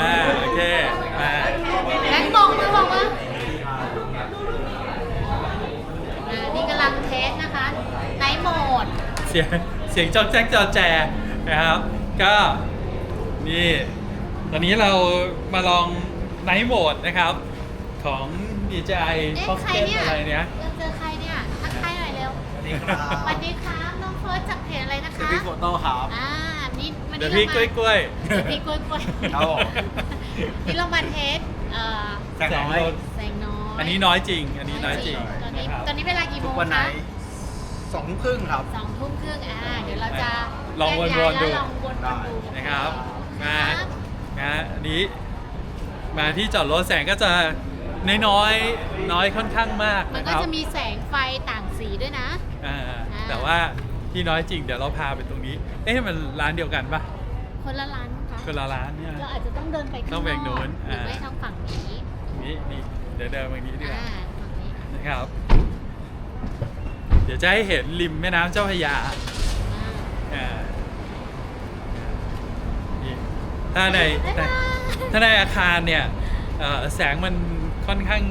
อ่าโอเคมาแบงค์บอกมือบอกว่าอ่านี่กำลังเทสนะคะไนท์โหมดเสียงเสียงจอกแจ๊กจอแจนะครับ ก็นี่ตอนนี้เรามาลองไนท์โหมดนะครับ ของ DJI เอ๊ะ ใคร Pocket เนี่ยอะไรเนี้ย เราเจอใครเนี่ยทักทายหน่อยเร็วสวัสดีครับสวัสดีครับน้องเฟิร์สจากเพจอะไรนะคะ พี่โฟโต้ครับ อ่านี่ วันเดี๋นี้ยวเราพี่มากล้วยเดี๋ยวพี่กล้วยกล้วยครับผม นี่เรามาเทสเอ่อแสงน้อย แสงน้อยๆอันนี้น้อยจริง อันนี้น้อยจริงตอนนี้นะครับ ตอนนี้เวลากี่โมทุกงวันไหนคะสองทุ่มครึ่งครับ สองทุ่มครึ่งอ่าเดี๋ยวเราจะลองวนๆแยกย้ายดู แล้วลองวนๆดูนะครับมาครับนะอันนี้ มาที่จอดรถแสงก็จะน้อยๆน้อยค่อนข้างมากมันนะคก็รับจะมีแสงไฟต่างสีด้วยนะ อ่าอ่าแต่ว่า ที่น้อยจริงเดี๋ยวเราพาไปตรงนี้ เอ๊ะมันร้านเดียวกันปะคนละร้านคะคนละร้านเนี่ย เราอาจจะต้องเดินไปข้างต้องไปนอกนู้นหรืออ่าไม่ทางฝั่งนี้นี่นี่เดี๋ยวเดินไปนี้ดีกว่าอ่าฝั่งนี้นะครับ เดี๋ยวจะให้เห็นริมแม่น้ำเจ้าพระยาอ่าอ่านี่ถ้าในบ๊ายบายถ้าในอาคารเนี่ยเอ่อแสงมันค่อนข้าง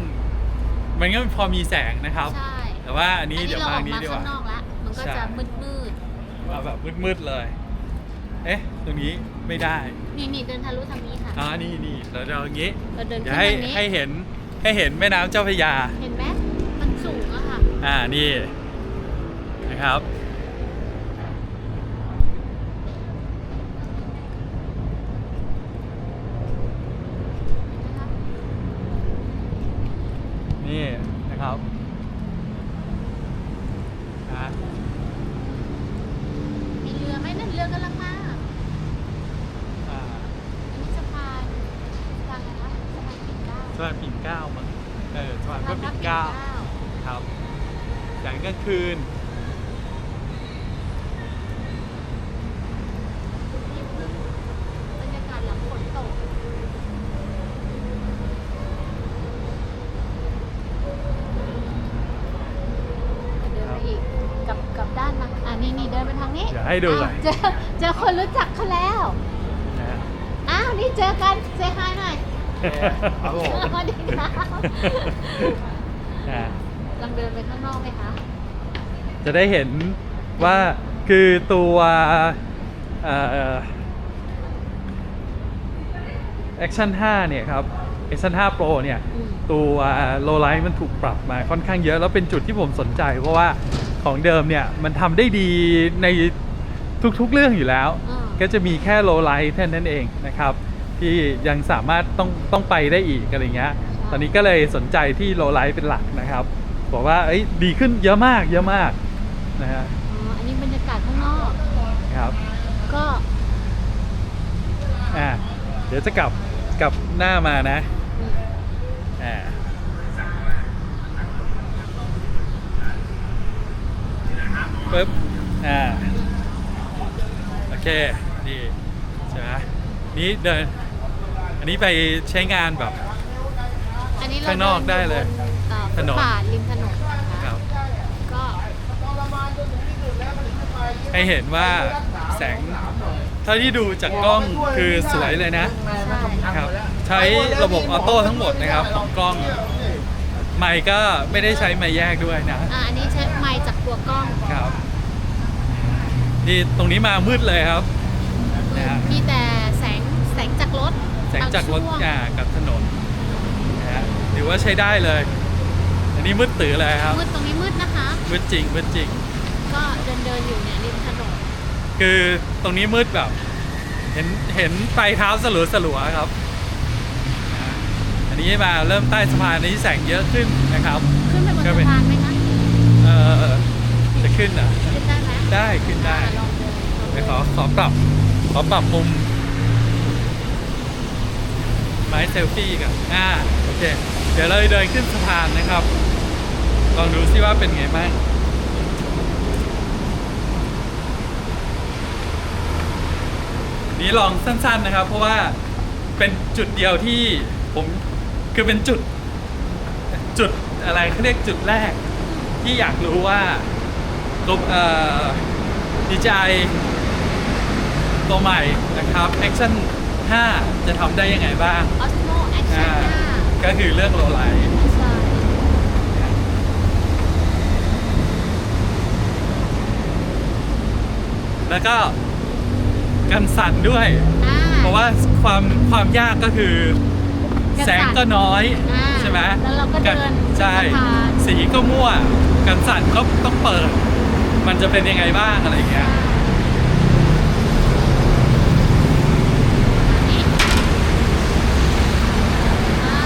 มันก็พอมีแสงนะครับ ใช่แต่ว่าอันนี้เดี๋ยวเรามาออัอนกนี้มาดีกข้าว่างนอกละ มันก็ใช่จะมืดมืดเอาแบบมืดๆเลย เอ๊ะ ตรงนี้ไม่ได้ๆนี่นี่เดินทะลุทางนี้ค่ะอ๋อนี่นี่เราจะเอาอย่างงี้เราเดินเดี๋ขึ้ยนวให้ทางนี้ให้เห็นให้เห็นแม่น้ำเจ้าพระยา เห็นไหมมันสูงอะค่ะ อ่า นี่ นะครับ นี่นะครับอะ มีเรือไหมนั่นเรือกำลังมา อ่า อันนี้สะพานสะพานอะไรนะสะพานปิ่นเกล้า สะพานปิ่นเกล้ามั้งเออสะพานพระ สะพ ปิ่ น นเกล้า ปิ่นเกล้า ครับแสงกลางคืนบรรยากาศหลังฝนตก เดินไปอีกกลับกลับด้านมาอ่านี่นี่เดินไปทางนี้เดี๋ยวให้ดูหน่อ้าอวยเจอเจอคนรู้จักเขาแล้ว นะฮะ อ้าว นี่เจอกันเซฮายหน่อยครับผมสวัสดีครับอ่า ลองเดินไปข้างนอกไหมคะ จะได้เห็นว่าคือตัวเอ่อ Action 5เนี่ยครับ Action 5 Pro เนี่ยอืมตัวโลไลท์มันถูกปรับมาค่อนข้างเยอะ แล้วเป็นจุดที่ผมสนใจ เพราะว่าของเดิมเนี่ยมันทำได้ดีในทุกๆเรื่องอยู่แล้วอ่าก็จะมีแค่โลไลท์แค่นั้นเองนะครับ ที่ยังสามารถต้องต้องไปได้อีกอะไรเงี้ย ตอนนี้ก็เลยสนใจที่โลไลท์เป็นหลักนะครับ บอกว่าเอ้ยดีขึ้นเยอะมากเยอะมากนะฮะอ๋ออันนี้บรรยากาศข้างนอก ครับก็อ่าเดี๋ยวจะกลับกลับหน้ามานะอืมอ่าปึ๊บอ่าโอเคนี่ใช่ไหมนี่เดินอันนี้ไปใช้งานแบบ อันนี้เราข้างนอกได้เลยเอ่อถนนฟุตบาทริมถนนนะ ค คะ รับ ก็ ให้เห็นว่าแสงเท่าที่ดูจากกล้องคือสวยเลยนะใช่ครับ ใช้ระบบออโต้ทั้งหมดนะครับของกล้องไมค์ก็ไม่ได้ใช้ไมค์แยกด้วยนะอ่าอันนี้ใช้ไมค์จากตัวกล้องครับนี่ตรงนี้มามืดเลยครับนะฮะมีแต่แสงแสงจากรถแสงจากรถบช่วงอ่ากับถนนนะฮะถือว่าใช้ได้เลย อันนี้มืดตื่อเลยครับ มืดตรงนี้มืดนะคะ มืดจริงมืดจริง ก็เดินเดินๆอยู่เนี่ยริมถนน คือตรงนี้มืดแบบ เห็นเห็นปลายเท้าสลัวสลัวๆครับอ่าอันนี้มาเริ่มใต้สะพานนี้แสงเยอะขึ้นนะครับ ขึ้นไปบนก็สะเป็นพานไหมคะเออจะขึ้นเหรอะขึ้นได้ไหมได้ขึ้นได้อ่าลองเดินไปขอขอปรับขอปรับมุมไม้เซลฟี่กันอ่าโอเค เดี๋ยวเราเดินขึ้นสะพานนะครับ ลองดูซิว่าเป็นไงบ้าง นี่ลองสั้นๆนะครับ เพราะว่าเป็นจุดเดียวที่ผมคือเป็นจุดจุดอะไรเขาเรียกจุดแรก ที่อยากรู้ว่าลบเอ่อ DJI ตัวใหม่นะครับ Action 5 จะทำได้ยังไงบ้างออสโมแอคชั่อ่านห้าก็คือเรื่องโลไลท์ใช่แล้วก็ กันสั่นด้วย อ่า เพราะว่าความความยากก็คือ กันสั่นแสงก็น้อยอ่าใช่ไหมแล้วเราก็เดินใช่สะพาน สีก็มั่ว กันสั่นก็ต้องเปิด มันจะเป็นยังไงบ้างอะไรอย่างเงี้ยอ่า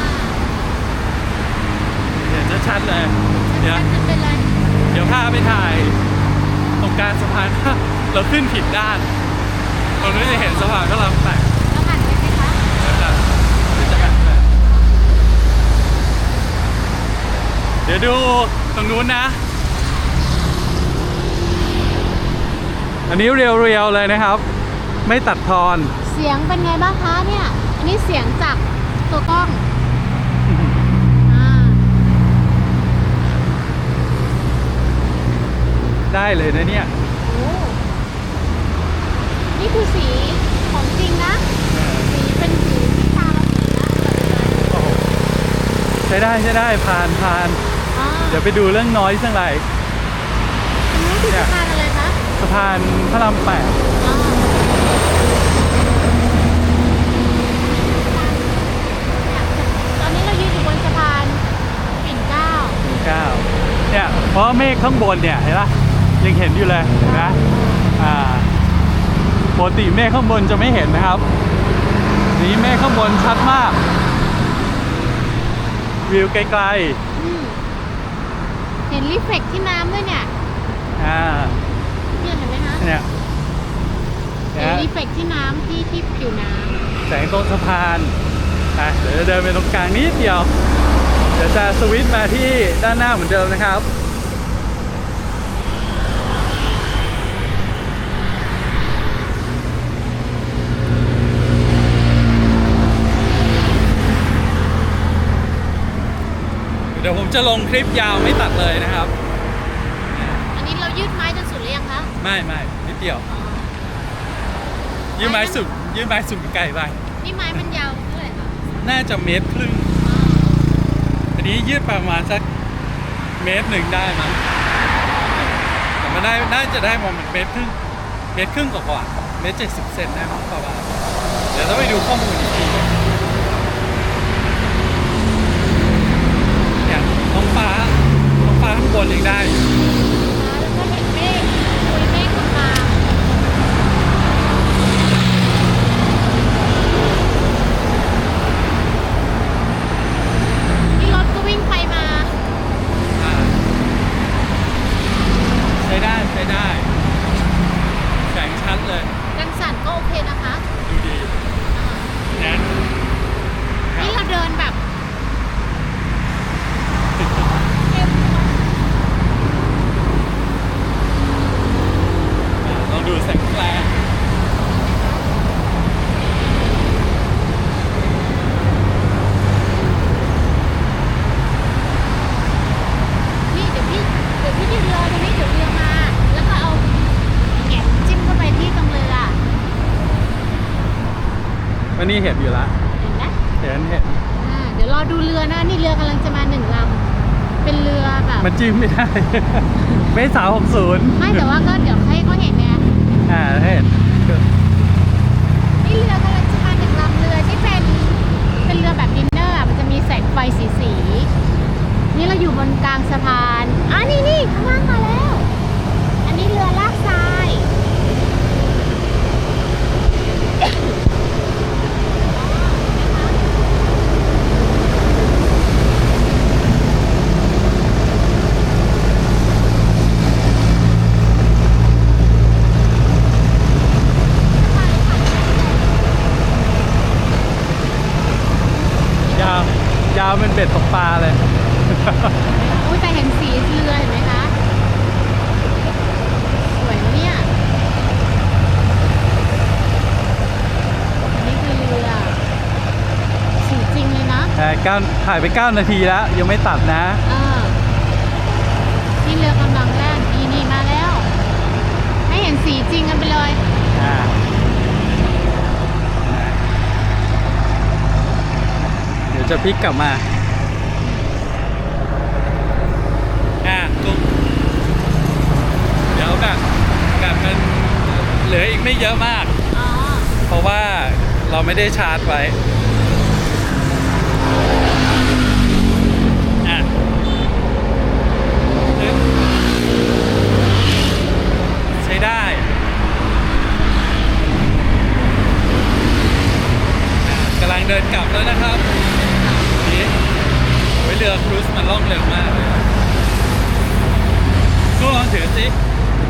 เห็นชัดๆเลย เดี๋ยวชัดๆไปเลยเดี๋ยวพาไปถ่ายตรงกลารสะพาน เราขึ้นผิดด้าน ตรงนี้จะเห็นสะพานก็ลำแตกแล้วหันไปไหมคะเดี๋ยวจะเดี๋ยวจะหันไปเดี๋ยวดูตรงนู้นนะ อันนี้เรียวๆเลยนะครับ ไม่ตัดทอน เสียงเป็นไงบ้างคะเนี่ย อันนี้เสียงจากตัวกล้องอ่าได้เลยนะเนี่ยโอ้ นี่คือสีของจริงนะ สีเป็นสีที่ตาเราเห็นนะโอ้โหใช้ได้ใช้ได้ผ่านผ่าน อ่าเดี๋ยวไปดูเรื่องน้อยสักหน่อยอันนี้คือเนี่ยสะพานอะไรคะสะพานพระรามแปดอ่าตอนนี้เรายืนอยู่บนสะพานปิ่นเกล้าเก้าเนี่ยเพราะเมฆข้างบนเนี่ยเห็นปะยังเห็นอยู่เลยเห็นไหมอ่า ปกติเมฆข้างบนจะไม่เห็นนะครับ นี้เมฆข้างบนชัดมาก วิวไกลอืมเห็นรีเฟกที่น้ำด้วยเนี่ยๆอ่าพี่เห็นไหมคะเนี่ยเห็นนะรีเฟกที่น้ำที่ที่ผิวน้แสงตรงสะพานอะเดี๋ยวจะเดินไปตรงกลางนิดเดียว เดี๋ยวจะสวิตช์มาที่ด้านหน้าเหมือนเดิมนะครับ ดี๋ยวผมจะลงคลิปยาวไม่ตัดเลยนะครับำอันนี้เรายืดไม้จนสุดหรือยังคะไม่ไม่นิดเดียว ยืมไม้สุดยืมไม้สุดไกลไปนี่ไม้มันยาวเท่าไหร่คะน่าจะเมตรครึ่ง อันนี้ยืดประมาณสักเมตรหนึ่งได้มั้งแต่มันได้น่าจะได้ประมาณเมตรครึ่งเมตรครึ่งกว่าๆเมตรเจ็ดสิบเซนได้มั้งประมาณเดี๋ยวต้องไปดูข้อมูลอีกทีเนี่ยท้องฟ้า ท้องฟ้าข้างบนยังได้อยู่ แล้วก็เห็นเมฆคุยเมฆขึ้นมานี่รถก็วิ่งไปมา อ่าใช้ได้ใช้ได้ แสงชัดเลย กันสั่นก็โอเคนะคะ ดูดี อ่า นะครั นี่ บ เราเดินแบบ ลองดูแสงแฟลร์ นี่เดี๋ยวพี่เดี๋ยวพี่ยืนรอตรงนี้เดี๋ยวเรือมา แล้วก็เอาแหงนจิ้มเข้าไปที่ตรงเรือ วันนี้เห็นอยู่ละ เห็นไหม เห็นเห็น อ่าเดี๋ยวรอดูเรือนะ นี่เรือกำลังจะมาหนึ่งลำ เป็นเรือแบบ มันจิ้มไม่ได้ไม่สาวหกศูนย์ไม่แต่ว่าก็เดี๋ยวให้เขาเห็นไงอ่าเห็นนี่เรือกำลังจะมาหนึ่งลำเรือที่เป็นเป็นเรือแบบดินเนอร์อะมันจะมีแสงไฟสีสีๆนี่เราอยู่บนกลางสะพานอะนี่นี่ข้างล่างมาแล้ว อันนี้เรือลาก เบ็ดตกปลาเลย อุ้ยแต่เห็นสีเรือเห็นไหมคะ สวยเนี่ย อันนี้คือเรือ สีจริงเลยนะแต่เก้าถ่ายไป 9 นาทีแล้ว ยังไม่ตัดนะ เออนี่เรือกำลังแล่นนี่นี่มาแล้ว ให้เห็นสีจริงกันไปเลยเดี๋ยวจะพลิกกลับมา เยอะมาก เพราะว่าเราไม่ได้ชาร์จไว้ใช้ได้กำลังเดินกลับแล้วนะครับโอ้ยเรือครูซมันล่องเร็วมากเลยก็ลองถือสิ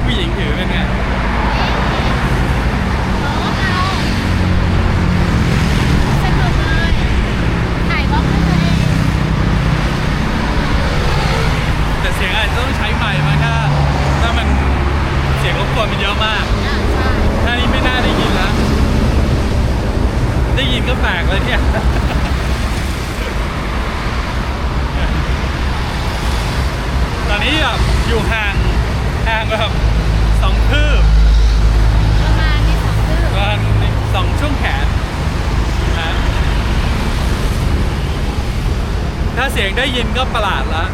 ผู้หญิงถือเป็นไง สียงได้ยินก็ประหลาดละ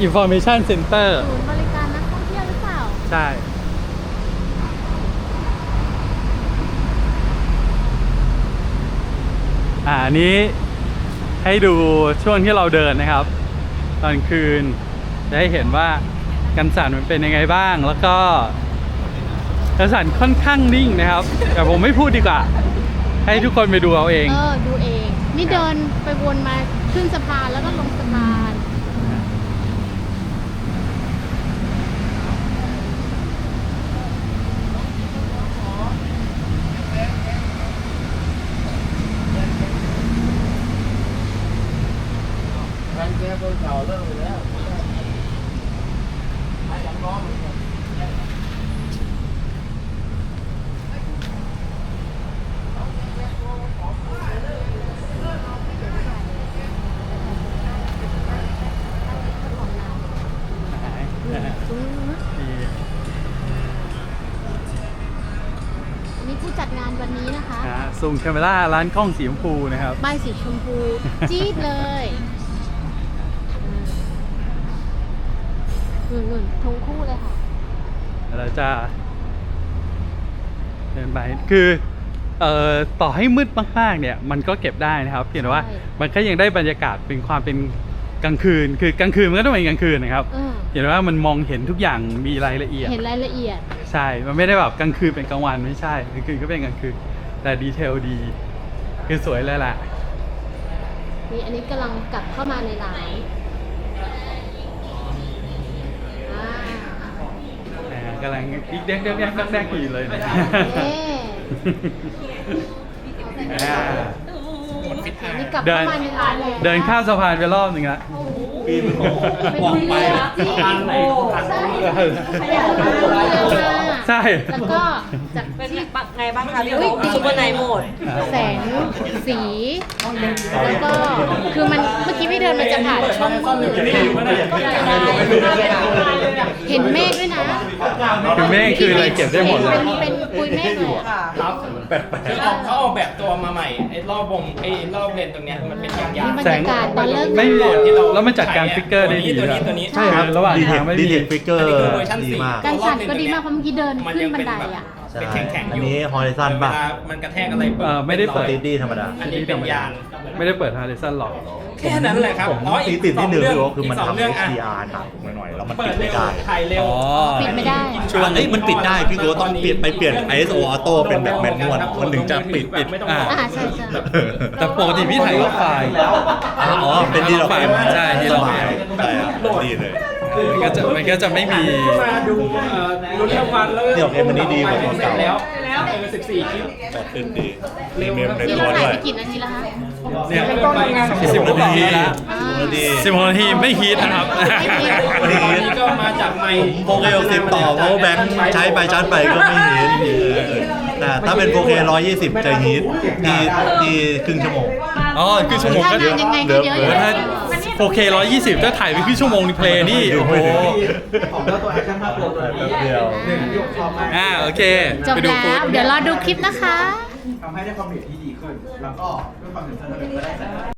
อิอร์เมชันเซ็นเตอร์ศูนย์บริการนักท่องเที่ยวหรือเปล่า ใช่ อ่านี้ให้ดูช่วงที่เราเดินนะครับ ตอนคืน จะให้เห็นว่ากันสันมันเป็นยังไงบ้าง แล้วก็กันสันค่อนข้างนิ่งนะครับ แต่ผมไม่พูดดีกว่า ให้ทุกคนไปดูเอาเอง เออ ดูเอง นี่เดินไปวนมาขึ้นสะพานแล้วก็ลงสะพาน นี่ยนนี้ผู้จัดงานวันนี้นะคะ นะซูมแคมเมล่าร้านกล้องสีชมพูนะครับ ใบสีชมพู จี๊ดเลยหนุ่นๆทงคู่เลยค่ะ เราจะเดินไปคือเอ่อต่อให้มืดมากๆเนี่ยมันก็เก็บได้นะครับเพียงแต่ว่ามันก็ยังได้บรรยากาศเป็นความเป็น กลางคืนคือกลางคืนมันก็ต้องเป็นกลางคืนนะครับเห็นว่ามันมองเห็นทุกอย่างมีรายละเอียด เห็นรายละเอียด ใช่ มันไม่ได้แบบกลางคืนเป็นกลางวันไม่ใช่กลางคืนก็เป็นกลางคืน แต่ดีเทลดี คือสวยเลยล่ะ นี่อันนี้กำลังกลับเข้ามาในร้านกำลังดิ๊กเด็กเด็กเด็กแด็กอยู่เลยเนี่ย อันนี้กลับเดิเข้านมาในร้านแล้วเดินข้ามสะพานไปรอบหนึ่งละ ปีนของบอกไปทางไหนทางไหนขยับมาขยับมาใช่ แล้วก็จากเป็นไงบ้างคะพี่โอ๊คซุปเปอร์ไนท์โหมด แสงสี แล้วก็คือมันเมื่อกี้พี่เดินมันจะผ่านช่องมืดเห็นเมฆด้วยนะ คือเมฆคืออะไรเก็บได้หมดเลย เป็นเป็นปุยเมฆเลยอะ ครับ คือออกเขาออกแบบตัวมาใหม่ไอ้รอบวงไอ้รอบเลนตรงเนี้ยมันเป็นยางยางนี่บรรยากาศตอนเลิกไม่งานก่อนที่เราแล้วมันจัดการฟิกเกอร์ได้ดีตัวด้วยนี้ตัวนี้ ใช่ครับระหว่างทางไม่ดีมี เทคฟิกเกอร์อันนี้คือเวอร์ชันดีสี่มาก การสั่นก็ดีมากเพราะเมื่อกี้เดินขึ้นบันไดอะ ใช่เป็นแข็งๆอยู่อันนี้ horizon ป่ะ เวลามันกระแทกอะไรปุ๊บเอ่อไม่ได้เปิดสตรีทดี้ธรรมดา อันนี้เป็นยางไม่ได้เปิดฮาร์เรซันหรอก แค่นั้นแหละครับผมอ๋อตีอีกติดสอที่งหนึ่งเรื่องคือว่าคือมันกสองทำ เรื่องอะ HDR หนักหน่อยๆแล้วมันเปิปิดดเร็ไม่วได้ถ่ายเร็วอ๋อ ปิดไม่ได้ ชวนเอ้ยมันปิดได้พี่กูต้องเปลี่ยนไปเปลี่ยน ISO auto เป็นแบบแมนนวลมันถึงจะปิดปิด ไม่ต้องอ่ารออ่าใช่ใช่ แต่ปกติพี่ถ่ายรูปไฟล์อ่าอ๋อ เป็นดีเราไฟล์ใช่ดีสเราบายใช่ครับดีเลย มันก็จะมันก็จะไม่มี มาดูเอ่อลุ้นรางวัลแล้วเดี๋ยวเกมอันนี้ดีกว่าของเก่า แล้วแล้วเออ14คลิปแต่ขึ้นดีมีเมมในนี่ตัเราวถ่ายด้วยไปกี่นาทีแล้วคะเนี่ย ต้องทำงาน สิบนาทีแล้วอ่านาทีสิบหกนาทีไม่ฮีทนะครับวันนี้ก็มาจากไมค์โปรเกลสิบต่อ power bank ใช้ไปชาร์จไปก็ไม่ฮีทแต่ถ้าเป็นโปรเก120จะฮีทที่ที่ครึ่งชั่วโมง อ๋อคือชั่วโมงก็ถ้านานยังไงก็เยอะอโอ้ยู่โหถ้า 4K 120ถ้าถ่ายไปครึ่งชั่วโมงนี่เพลย์นี่โอ้โหของเจ้าตัวแอคชั่นภาพตัวนี้แป๊บเดียวหนึ่งยกชอบมากอ่าโอเคจบไปดูแล้ฟุตวเดี๋ยวรอดูคลิปนะคะ ทำให้ได้ความเร็วที่ดีขึ้น แล้วก็ด้วยความเป็นเซนเตอร์